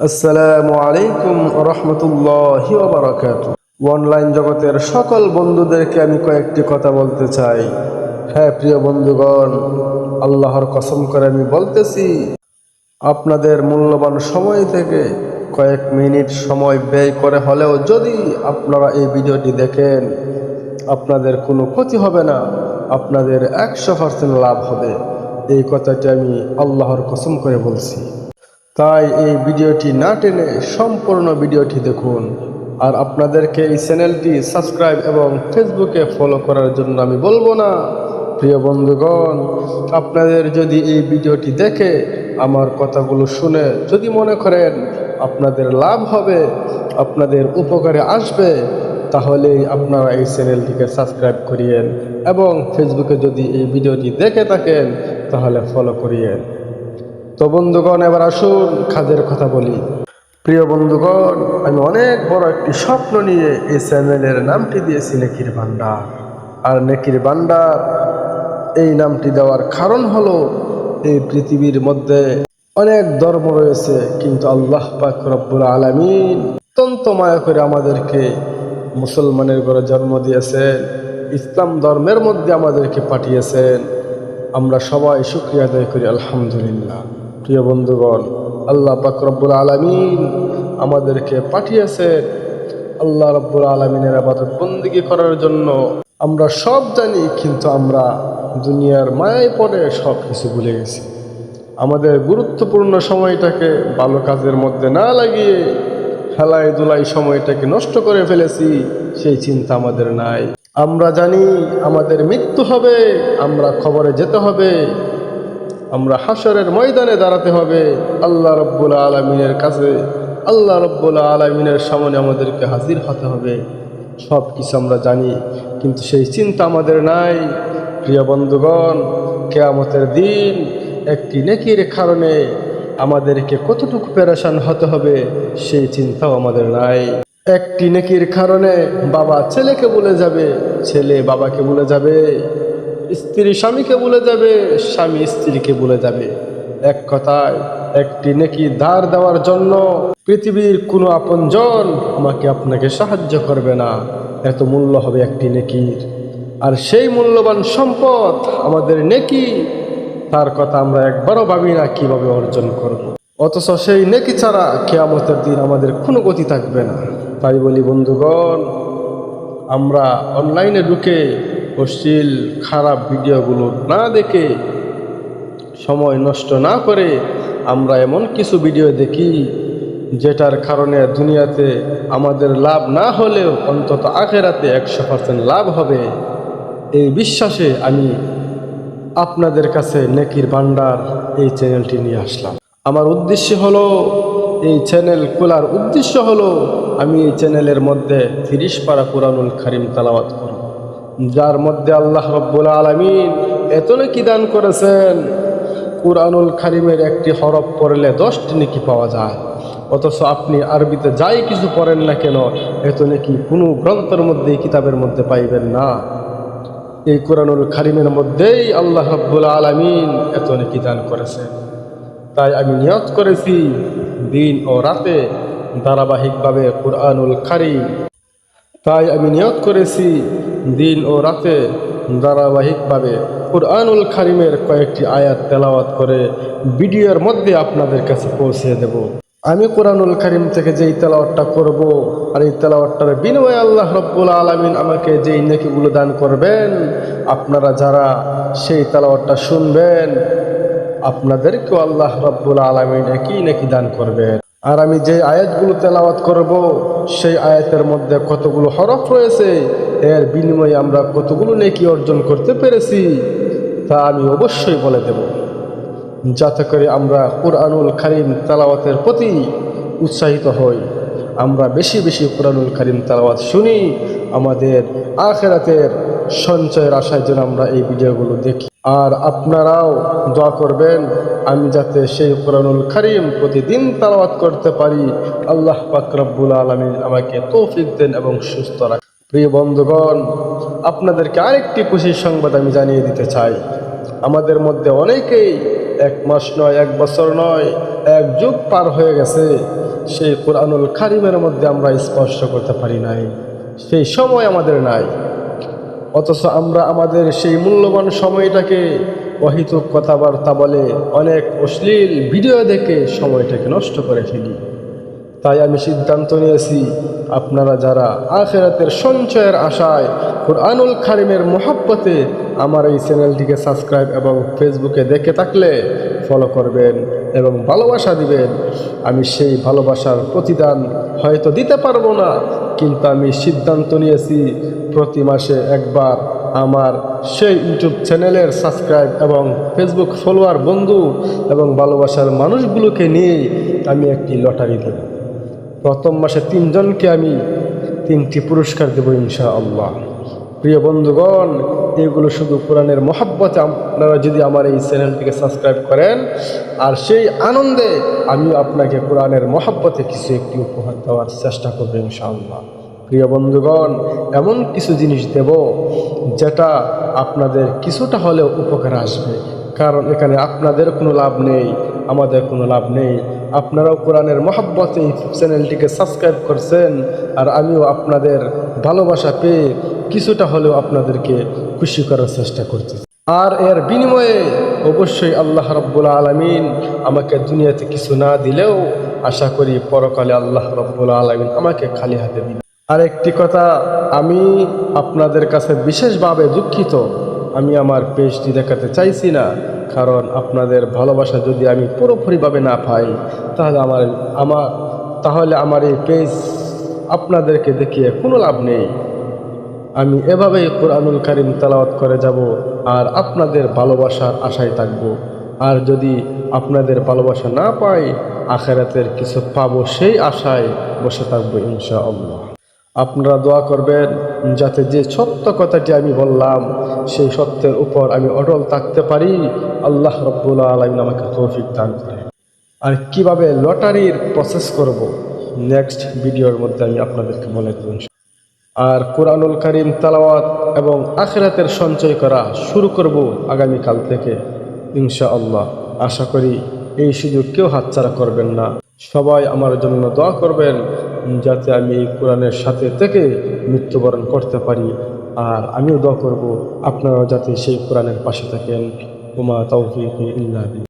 আসসালামু আলাইকুম রহমতুল্লাহ অনলাইন জগতের সকল বন্ধুদেরকে আমি কয়েকটি কথা বলতে চাই। হ্যাঁ প্রিয় বন্ধুগণ, আল্লাহর কসম করে আমি বলতেছি, আপনাদের মূল্যবান সময় থেকে কয়েক মিনিট সময় ব্যয় করে হলেও যদি আপনারা এই ভিডিওটি দেখেন, আপনাদের কোনো ক্ষতি হবে না, আপনাদের একশো পার্সেন্ট লাভ হবে। এই কথাটি আমি আল্লাহর কসম করে বলছি। তাই এই ভিডিওটি না টেনে সম্পূর্ণ ভিডিওটি দেখুন। আর আপনাদেরকে এই চ্যানেলটি সাবস্ক্রাইব এবং ফেসবুকে ফলো করার জন্য আমি বলব না। প্রিয় বন্ধুগণ, আপনাদের যদি এই ভিডিওটি দেখে আমার কথাগুলো শুনে যদি মনে করেন আপনাদের লাভ হবে, আপনাদের উপকারে আসবে, তাহলেই আপনারা এই চ্যানেলটিকে সাবস্ক্রাইব করিয়েন এবং ফেসবুকে যদি এই ভিডিওটি দেখে থাকেন, তাহলে ফলো করিয়েন। তো বন্ধুগণ, এবার আসুন খাদের কথা বলি। প্রিয় বন্ধুগণ, আমি অনেক বড় একটি স্বপ্ন নিয়ে এই চ্যানেলের নামটি দিয়েছি নেকির ভান্ডার আর নেকির ভান্ডার এই নামটি দেওয়ার কারণ হলো, এই পৃথিবীর মধ্যে অনেক ধর্ম রয়েছে, কিন্তু আল্লাহ পাক রব্বুল আলমিন অত্যন্ত মায়া করে আমাদেরকে মুসলমানের ঘরে জন্ম দিয়েছেন, ইসলাম ধর্মের মধ্যে আমাদেরকে পাঠিয়েছেন। আমরা সবাই শুক্রিয়া আদায় করি, আলহামদুলিল্লাহ। প্রিয় বন্ধুগণ, আল্লাহ পাক রব্বুল আলমিন আমাদেরকে পাঠিয়েছেন আল্লাহ রব্বুল আলমিনের আবাদত বন্দিগি করার জন্য। আমরা সব জানি, কিন্তু আমরা দুনিয়ার মায়ায় পড়ে সব কিছু ভুলে গেছি। আমাদের গুরুত্বপূর্ণ সময়টাকে ভালো কাজের মধ্যে না লাগিয়ে খেলায় দুলাই সময়টাকে নষ্ট করে ফেলেছি, সেই চিন্তা আমাদের নাই। আমরা জানি, আমাদের মৃত্যু হবে, আমরা খবরে যেতে হবে। আমরা হাসরের ময়দানে দাঁড়াতে হবে। আল্লাহ রব্বুল আলমিনের কাছে, আল্লাহ রব্বুল আলমিনের সামনে আমাদেরকে হাজির হতে হবে। সব কিছু আমরা জানি, কিন্তু সেই চিন্তা আমাদের নাই। প্রিয় বন্ধুগণ, কেয়ামতের দিন একটি নেকির কারণে আমাদেরকে কতটুকু পেরেশান হতে হবে, সেই চিন্তাও আমাদের নাই। একটি নেকির কারণে বাবা ছেলেকে বলে যাবে, ছেলে বাবাকে বলে যাবে। স্ত্রী স্বামীকে বলে যাবে, স্বামী স্ত্রীকে বলে যাবে। এক কথায়, একটি নেকি ধার দেওয়ার জন্য পৃথিবীর কোনো আপনজন আমাকে আপনাকে সাহায্য করবে না। এত মূল্য হবে একটি নেকির। আর সেই মূল্যবান সম্পদ আমাদের নেকি, তার কথা আমরা একবারও ভাবি না কীভাবে অর্জন করব। অথচ সেই নেকি ছাড়া কেয়ামতের দিন আমাদের কোনো গতি থাকবে না। তাই বলি বন্ধুগণ, আমরা অনলাইনে ঢুকে অশ্লীল, খারাপ ভিডিওগুলো না দেখে সময় নষ্ট না করে আমরা এমন কিছু ভিডিও দেখি যেটার কারণে দুনিয়াতে আমাদের লাভ না হলেও অন্তত আখেরাতে একশো পার্সেন্ট লাভ হবে। এই বিশ্বাসে আমি আপনাদের কাছে নেকির ভান্ডার এই চ্যানেলটি নিয়ে আসলাম। আমার উদ্দেশ্য হলো, এই চ্যানেল খোলার উদ্দেশ্য হলো, আমি এই চ্যানেলের মধ্যে তিরিশ পারা কোরআনুল খারিম তালাওয়াত করব। যার মধ্যে আল্লাহ রব্বুল আলমিন এত নাকি দান করেছেন? কুরআনুল খারিমের একটি হরফ পড়লে দশটি নাকি পাওয়া যায়। অথচ আপনি আরবিতে যাই কিছু পড়েন না কেন এত নাকি কোনো গ্রন্থের মধ্যে, কিতাবের মধ্যে পাইবেন না? এই কোরআনুল খারিমের মধ্যেই আল্লাহ রব্বুল আলমিন এত নাকি দান করেছেন? তাই আমি নিয়ত করেছি, দিন ও রাতে ধারাবাহিকভাবে কোরআনুল খারিম তাই আমি নিয়ত করেছি দিন ও রাতে ধারাবাহিকভাবে কোরআনুল কারিমের কয়েকটি আয়াত তেলাওয়াত করে ভিডিওর মধ্যে আপনাদের কাছে পৌঁছে দেব। আমি কোরআনুল কারিম থেকে যেই তেলাওয়াতটা করব আর এই তেলাওয়াতটার বিনিময়ে আল্লাহ রব্বুল আলমিন আমাকে যেই নেকিগুলো দান করবেন, আপনারা যারা সেই তেলাওয়াতটা শুনবেন, আপনাদেরকেও আল্লাহ রব্বুল আলমিন একই নাকি দান করবেন। আর আমি যে আয়াতগুলো তেলাওয়াত করব, সেই আয়াতের মধ্যে কতগুলো হরফ রয়েছে, এর বিনিময়ে আমরা কতগুলো নেকি অর্জন করতে পেরেছি, তা আমি অবশ্যই বলে দেব। যাতে করে আমরা কোরআনুল কারিম তেলাওয়াতের প্রতি উৎসাহিত হই। আমরা বেশি বেশি কোরআনুল কারিম তেলাওয়াত শুনি, আমাদের আখেরাতের সঞ্চয়ের আশায় যেন আমরা এই ভিডিওগুলো দেখি। আর আপনারাও দোয়া করবেন আমি যাতে সেই কোরআনুল কারিম প্রতিদিন তালাওয়াত করতে পারি। আল্লাহ পাকরব্বুল আলমী আমাকে তৌফিক দেন এবং সুস্থ রাখ। প্রিয় বন্ধুগণ, আপনাদেরকে আরেকটি খুশির সংবাদ আমি জানিয়ে দিতে চাই। আমাদের মধ্যে অনেকেই এক মাস নয়, এক বছর নয়, এক যুগ পার হয়ে গেছে। সেই কোরআনুল কারিমের মধ্যে আমরা স্পর্শ করতে পারি নাই। সেই সময় আমাদের নাই। অথচ আমরা আমাদের সেই মূল্যবান সময়টাকে অহিতুক কথাবার্তা বলে অনেক অশ্লীল ভিডিও দেখে সময়টাকে নষ্ট করে ফেলি। তাই আমি সিদ্ধান্ত নিয়েছি, আপনারা যারা আখেরাতের সঞ্চয়ের আশায় কোরআনুল খারিমের মোহাব্বতে আমার এই চ্যানেলটিকে সাবস্ক্রাইব এবং ফেসবুকে দেখে থাকলে ফলো করবেন এবং ভালোবাসা দিবেন। আমি সেই ভালোবাসার প্রতিদান হয়তো দিতে পারব না, কিন্তু আমি সিদ্ধান্ত নিয়েছি, প্রতি মাসে একবার আমার সেই ইউটিউব চ্যানেলের সাবস্ক্রাইব এবং ফেসবুক ফলোয়ার বন্ধু এবং ভালোবাসার মানুষগুলোকে নিয়ে আমি একটি লটারি দেব। প্রথম মাসে তিনজনকে আমি তিনটি পুরস্কার দেব ইনশা আল্লাহ প্রিয় বন্ধুগণ, এগুলো শুধু কোরআনের মহাব্বতে, আপনারা যদি আমার এই চ্যানেলটিকে সাবস্ক্রাইব করেন, আর সেই আনন্দে আমি আপনাকে কোরআনের মহাব্বতে কিছু একটি উপহার দেওয়ার চেষ্টা করব ইনশাআল্লাহ। প্রিয় বন্ধুগণ, এমন কিছু জিনিস দেব যেটা আপনাদের কিছুটা হলেও উপকার আসবে। কারণ এখানে আপনাদের কোনো লাভ নেই, আমাদের কোনো লাভ নেই। আপনারাও কোরআনের মহাব্বতে এই চ্যানেলটিকে সাবস্ক্রাইব করছেন আর আমিও আপনাদের ভালোবাসা পেয়ে কিছুটা হলেও আপনাদেরকে খুশি করার চেষ্টা করছি আর এর বিনিময়ে অবশ্যই আল্লাহ রব্বুল আলমিন আমাকে দুনিয়াতে কিছু না দিলেও আশা করি পরকালে আল্লাহ রব্বুল আলমিন আমাকে খালি হাতে দিন আর একটি কথা, আমি আপনাদের কাছে বিশেষভাবে দুঃখিত। আমি আমার পেজটি দেখাতে চাইছি না, কারণ আপনাদের ভালোবাসা যদি আমি পুরোপুরিভাবে না পাই, তাহলে আমার আমার, তাহলে আমার এই পেজ আপনাদেরকে দেখিয়ে কোনো লাভ নেই। আমি এভাবেই কোরআনুল কারিম তালাওয়াত করে যাব, আর আপনাদের ভালোবাসার আশায় থাকব। আর যদি আপনাদের ভালোবাসা না পাই, আখেরাতের কিছু পাবো সেই আশায় বসে থাকব ইনশা আল্লাহ আপনারা দোয়া করবেন যাতে যে সত্য কথাটি আমি বললাম, সেই সত্যের উপর আমি অটল থাকতে পারি। আল্লাহ রব্বুল্লা আলমিন আমাকে তৌফিক দান করে আর কীভাবে লটারির প্রসেস করব? নেক্সট ভিডিওর মধ্যে আমি আপনাদেরকে বলে দেব আর কোরআনুল করিম তালাওয়াত এবং আখেরাতের সঞ্চয় করা শুরু করব আগামীকাল থেকে ইনশা আল্লাহ আশা করি এই সুযোগ কেউ হাতছাড়া করবেন না। সবাই আমার জন্য দোয়া করবেন। যাতে আমি এই কোরআনের সাথে থেকে মৃত্যুবরণ করতে পারি আর আমিও দোয়া করব, আপনারাও যাতে সেই কোরআনের পাশে থাকেন উমা তৌফিক ইল্লা বিল্লাহ।